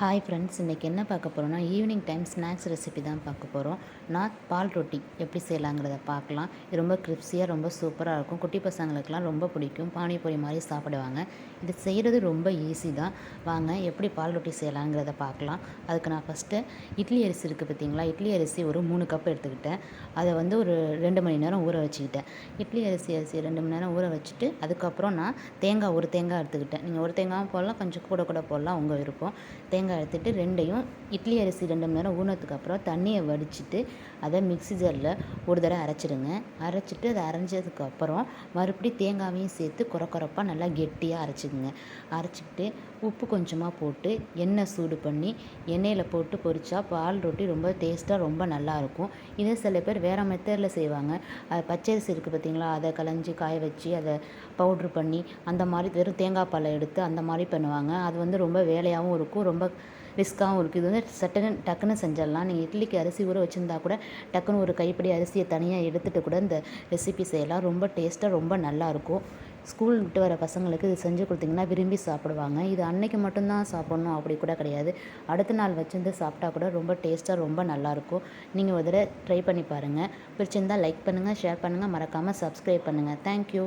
Hi friends இன்றைக்கி என்ன பார்க்க போகிறோம்னா ஈவினிங் டைம் ஸ்நாக்ஸ் ரெசிபி தான் பார்க்க போகிறோம் நான் பால் ரொட்டி எப்படி செய்யலாங்கிறத பார்க்கலாம். இது ரொம்ப கிரிப்ஸியாக ரொம்ப சூப்பராக இருக்கும். குட்டி பசங்களுக்கெலாம் ரொம்ப பிடிக்கும். பானிபூரி மாதிரி சாப்பிடுவாங்க. இது செய்கிறது ரொம்ப ஈஸி தான். வாங்க எப்படி பால் ரொட்டி செய்யலாங்கிறத பார்க்கலாம். அதுக்கு நான் ஃபஸ்ட்டு இட்லி அரிசி இருக்குது பார்த்தீங்களா? இட்லி அரிசி ஒரு மூணு கப் எடுத்துக்கிட்டேன். அதை வந்து ஒரு ரெண்டு மணி நேரம் ஊற வச்சுக்கிட்டேன். இட்லி அரிசி அரிசி ரெண்டு மணி நேரம் ஊற வச்சுட்டு அதுக்கப்புறம் நான் தேங்காய் ஒரு தேங்காய் எடுத்துக்கிட்டேன். நீங்கள் ஒரு தேங்காயும் போடலாம் கொஞ்சம் கூட கூட போடலாம் உங்கள் விருப்பம். தேங்காய் எடுத்துகிட்டு ரெண்டையும் இட்லி அரிசி ரெண்டு மணி நேரம் ஊனத்துக்கு அப்புறம் தண்ணியை வடிச்சிட்டு அதை மிக்ஸி ஜாரில் ஒரு தடவை அரைச்சிடுங்க. அரைச்சிட்டு அதை அரைஞ்சதுக்கு அப்புறம் மறுபடியும் தேங்காவையும் சேர்த்து குறை குறைப்பாக நல்லா கெட்டியாக அரைச்சிக்கோங்க. அரைச்சிக்கிட்டு உப்பு கொஞ்சமாக போட்டு எண்ணெய் சூடு பண்ணி எண்ணெயில் போட்டு பொரிச்சா பால் ரொட்டி ரொம்ப டேஸ்ட்டாக ரொம்ப நல்லாயிருக்கும் இதே சில பேர் வேறு மெத்தடில் செய்வாங்க. பச்சரிசி இருக்குது பார்த்தீங்களா அதை கலைஞ்சி காய வச்சு அதை பவுட்ரு பண்ணி அந்த மாதிரி வெறும் தேங்காய் பாலை எடுத்து அந்த மாதிரி பண்ணுவாங்க. அது வந்து ரொம்ப வேலையாகவும் இருக்கும். ரொம்ப ரிஸ்க்காகவும் இருக்குது. இது வந்து சட்டுன்னு டக்குன்னு செஞ்சிடலாம். நீங்கள் இட்லிக்கு அரிசி ஊற வச்சுருந்தா கூட டக்குன்னு ஒரு கைப்பிடி அரிசியை தனியாக எடுத்துகிட்டு கூட இந்த ரெசிபி செய்யலாம். ரொம்ப டேஸ்ட்டாக ரொம்ப நல்லாயிருக்கும் ஸ்கூல் விட்டு வர பசங்களுக்கு இது செஞ்சு கொடுத்தீங்கன்னா விரும்பி சாப்பிடுவாங்க. இது அன்னைக்கு மட்டும்தான் சாப்பிட்ணும். அப்படி கூட கிடையாது. அடுத்த நாள் வச்சுருந்து சாப்பிட்டா கூட ரொம்ப டேஸ்ட்டாக ரொம்ப நல்லாயிருக்கும் நீங்கள் ஒரு தடவை ட்ரை பண்ணி பாருங்கள் பிடிச்சிருந்தால் லைக் பண்ணுங்கள் ஷேர் பண்ணுங்கள் மறக்காமல் சப்ஸ்கிரைப் பண்ணுங்கள் தேங்க்யூ